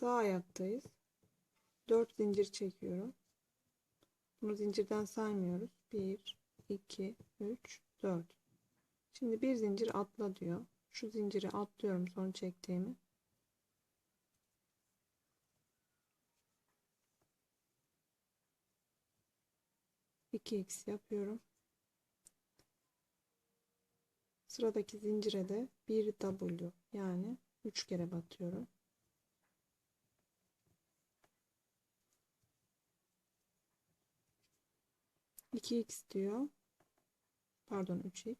Sağ ayaktayız. 4 zincir çekiyorum. Bunu zincirden saymıyoruz. 1, 2, 3, 4. Şimdi bir zincir atla diyor. Şu zinciri atlıyorum son çektiğimi. İki x yapıyorum. Sıradaki zincire de bir W yani 3 kere batıyorum. İki x diyor. Pardon 3x.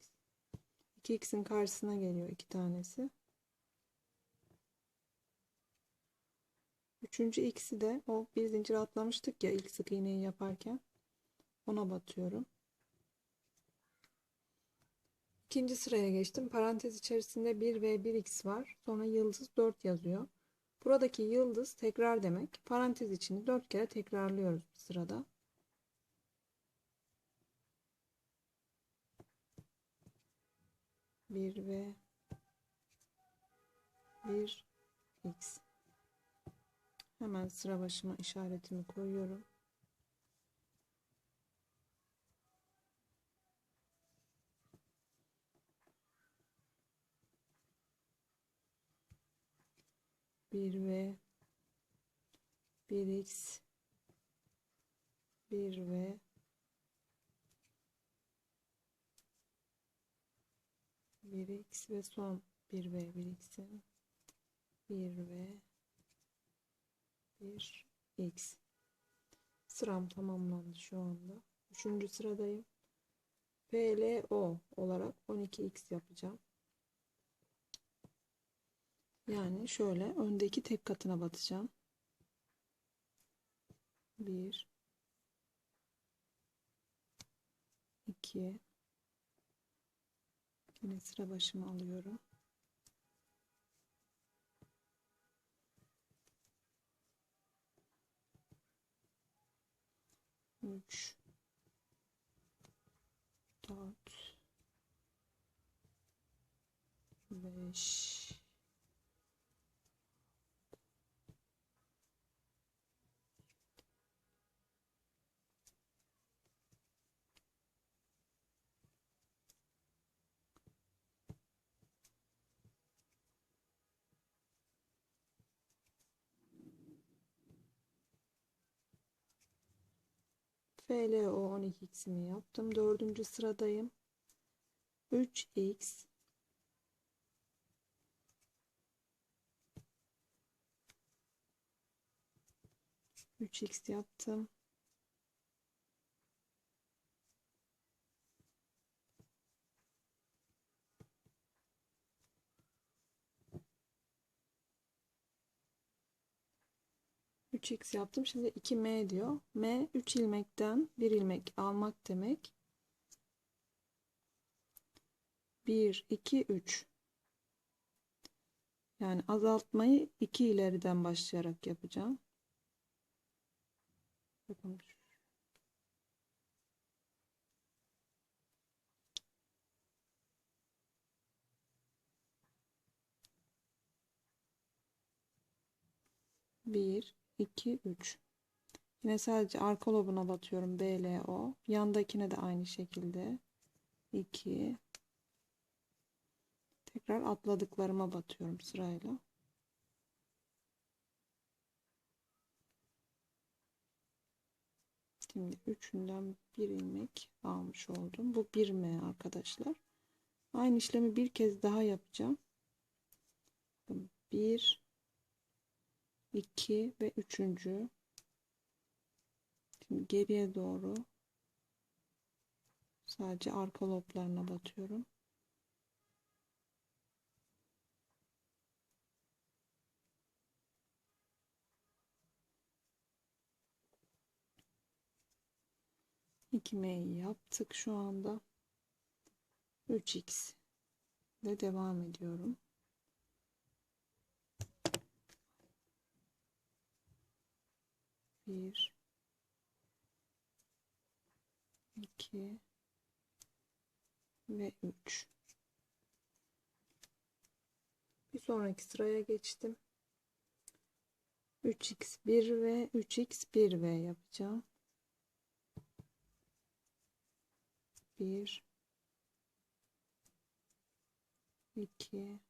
2x'in karşısına geliyor iki tanesi. Üçüncü x'i de o bir zincir atlamıştık ya ilk sık iğneyi yaparken. Ona batıyorum. İkinci sıraya geçtim. Parantez içerisinde 1 ve 1x var. Sonra yıldız 4 yazıyor. Buradaki yıldız tekrar demek. Parantez içini 4 kere tekrarlıyoruz bir sırada. Bir ve bir x. Hemen sıra başıma işaretimi koyuyorum. Bir ve bir x bir ve bir x ve son bir ve bir x'in bir ve bir x. Sıram tamamlandı şu anda. Üçüncü sıradayım. PLO olarak 12x yapacağım. Yani şöyle öndeki tek katına batacağım. 1 2 Yine sıra başımı alıyorum. Üç, dört, beş, FLO 12x'imi yaptım. Dördüncü sıradayım. 3x 3x yaptım. Üç x yaptım. Şimdi 2m diyor. m 3 ilmekten 1 ilmek almak demek. 1 2 3 yani azaltmayı 2 ileriden başlayarak yapacağım. Bakın Bir, iki, üç. Yine sadece arka lobuna batıyorum BLO. Yandakine de aynı şekilde. 2 Tekrar atladıklarıma batıyorum sırayla. Şimdi üçünden bir ilmek almış oldum. Bu bir M arkadaşlar. Aynı işlemi bir kez daha yapacağım. Bir, iki ve üçüncü. Şimdi geriye doğru sadece arka loblarına batıyorum. İki M'yi yaptık şu anda. 3x ile devam ediyorum. Bir, iki ve üç. Bir sonraki sıraya geçtim. 3x1 ve 3x1v yapacağım. 1 2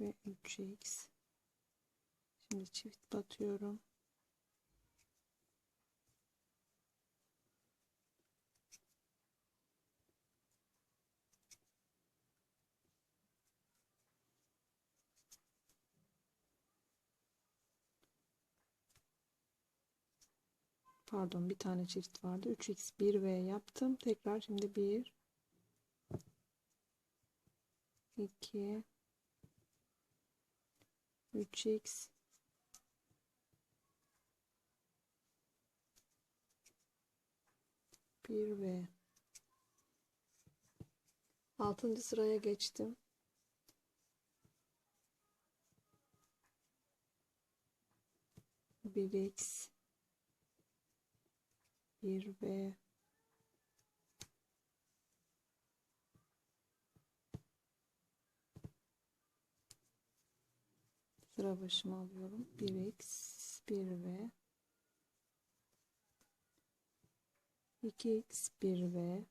ve 3x şimdi çift batıyorum. Pardon bir tane çift vardı. 3x 1v yaptım. Tekrar şimdi 1 2 3x bir v. Altıncı sıraya geçtim. bir x. bir v sıra başıma alıyorum. 1x 1v 2x 1v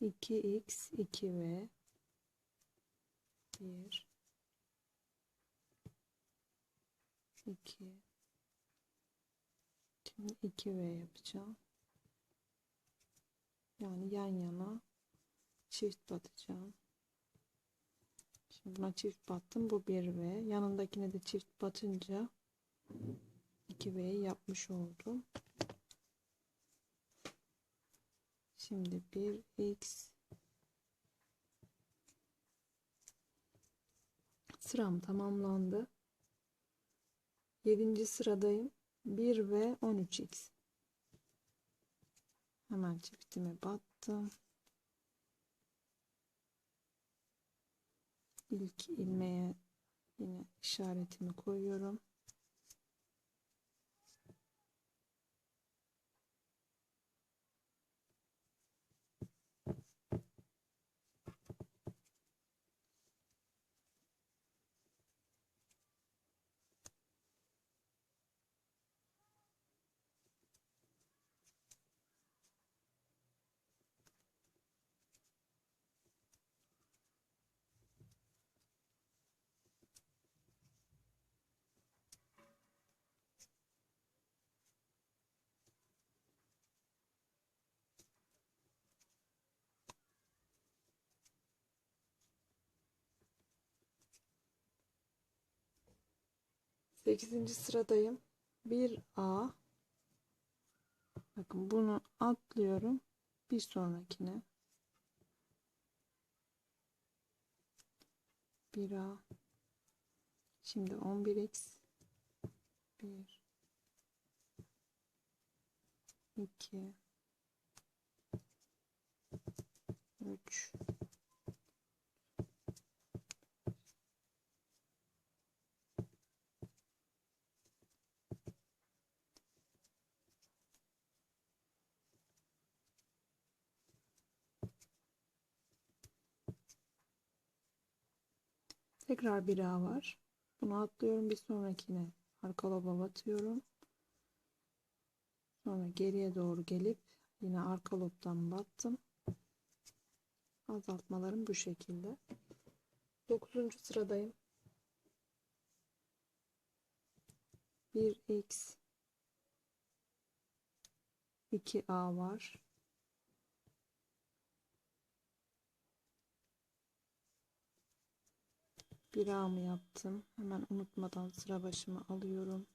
iki x iki v. Bir. İki şimdi iki v yapacağım yani yan yana çift batacağım şimdi buna çift battım bu bir v yanındakine de çift batınca 2v'yi yapmış oldum Şimdi bir x sıram tamamlandı. 7. sıradayım. 1 ve 13x. Hemen çiftime battım. İlk ilmeğe yine işaretimi koyuyorum. Sekizinci sıradayım. 1A Bakın bunu atlıyorum. Bir sonrakine. 1A Şimdi 11x 1 2 3 Tekrar bir ağ var. Bunu atlıyorum bir sonrakine. Arka loba batıyorum. Sonra geriye doğru gelip yine arka lobdan battım. Azaltmalarım bu şekilde. 9. sıradayım. 1x 2a var. Bir ağımı yaptım. Hemen unutmadan sıra başımı alıyorum.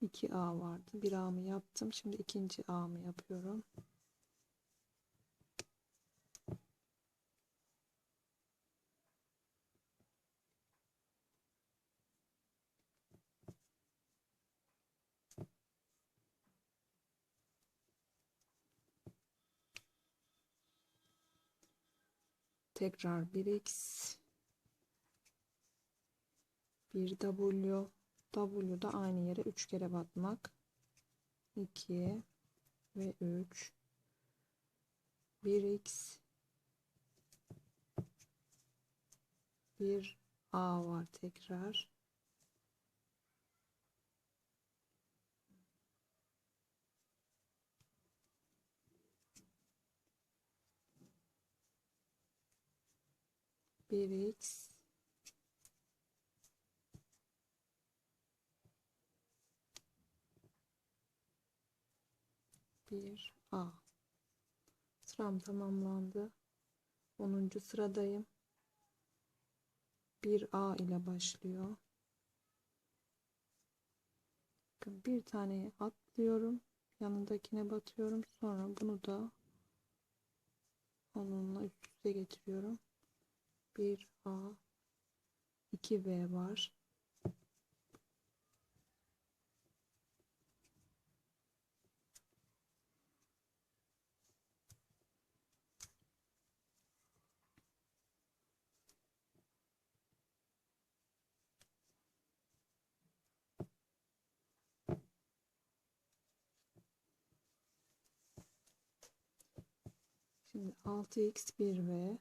İki ağ vardı. Bir ağımı yaptım. Şimdi ikinci ağımı yapıyorum. Tekrar 1x 1 W. W'da aynı yere 3 kere batmak. 2 ve 3 1x bir A var tekrar bir x bir A. Sıram tamamlandı. 10. sıradayım. 1A ile başlıyor. Bir taneyi atlıyorum. Yanındakine batıyorum. Sonra bunu da onunla üst üste getiriyorum 1A 2B var. Şimdi 6x 1v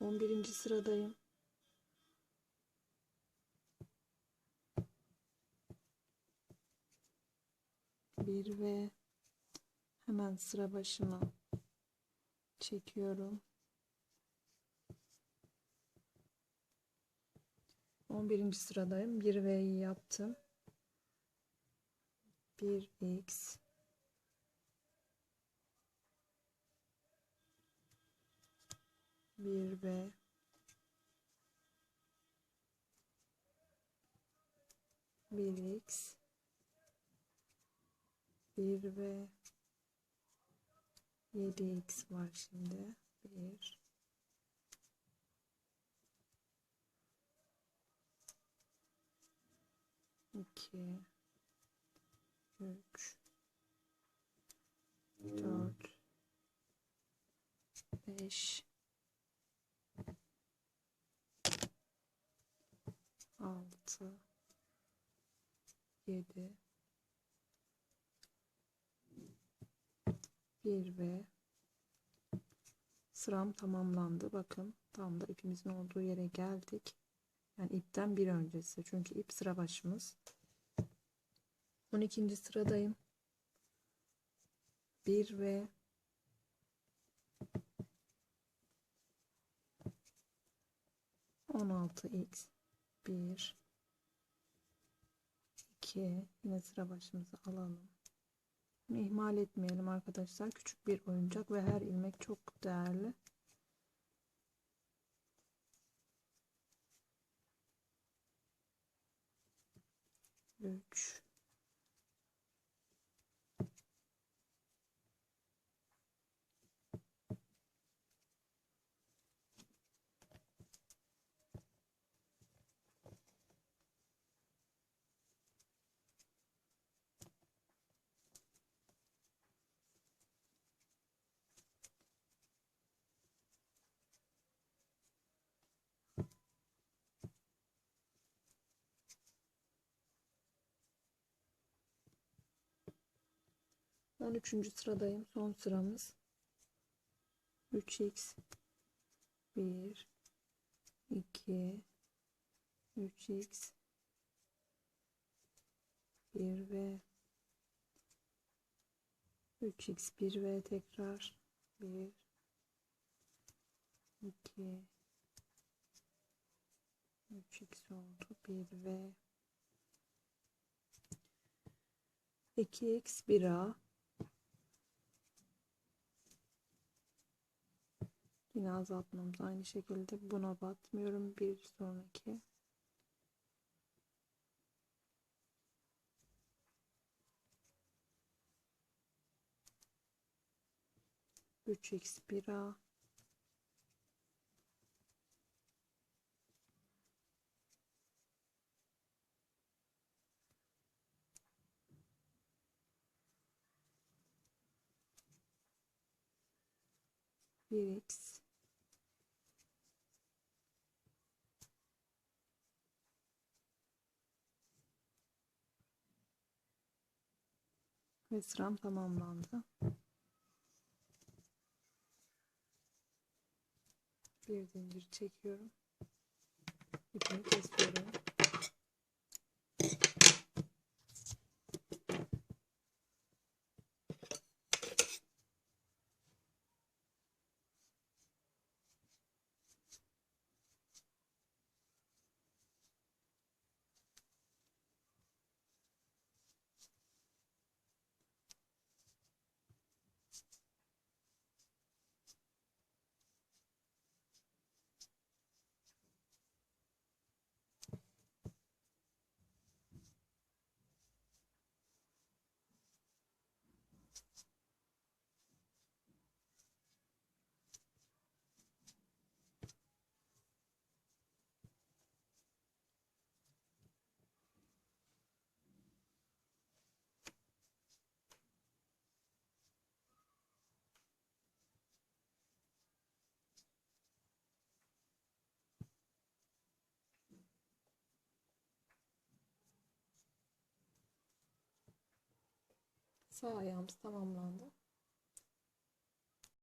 11. sıradayım. Bir ve hemen sıra başına çekiyorum. 11. sıradayım. 1 V'yi yaptım. 1 X bir x. Bir ve. 7x var şimdi. Bir. İki. Üç. Dört. Beş altı yedi bir ve sıram tamamlandı. Bakın tam da ipimizin olduğu yere geldik. Yani ipten bir öncesi. Çünkü ip sıra başımız. 12. sıradayım. 1 ve on altı x bir iki yine sıra başımıza alalım. Bunu ihmal etmeyelim arkadaşlar. Küçük bir oyuncak ve her ilmek çok değerli. Üç. 13. sıradayım. Son sıramız. 3x 1 2 3x 1 ve 3x 1 ve tekrar 1 2 3x oldu 1 ve 2x 1a yine azaltmamız aynı şekilde buna batmıyorum. Bir sonraki. Üç x bir a. Bir x ve sıram tamamlandı. Bir zincir çekiyorum. İpimi kesiyorum. Sağ ayağımız tamamlandı.